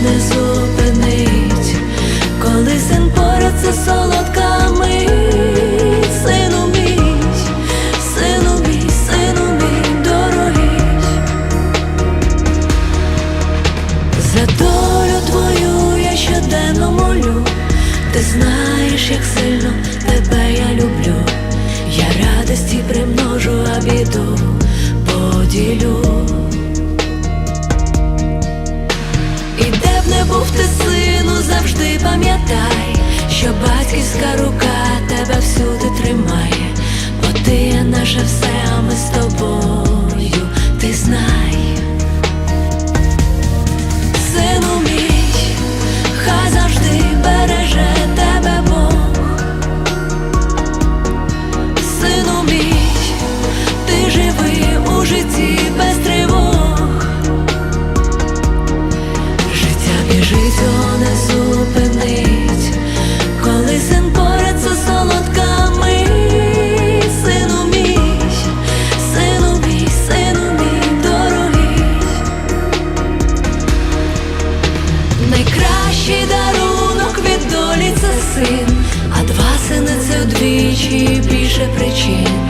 не зупинить, коли син поряд це солодка мить. Сину мій, сину мій, сину мій дорогий. За долю твою я щоденно молю, ти знаєш, як сильно тебе я люблю. Я радості примножу, а біду поділю. Пам'ятай, що батьківська рука Найкращий дарунок від долі це син, а два сини це вдвічі більше причин.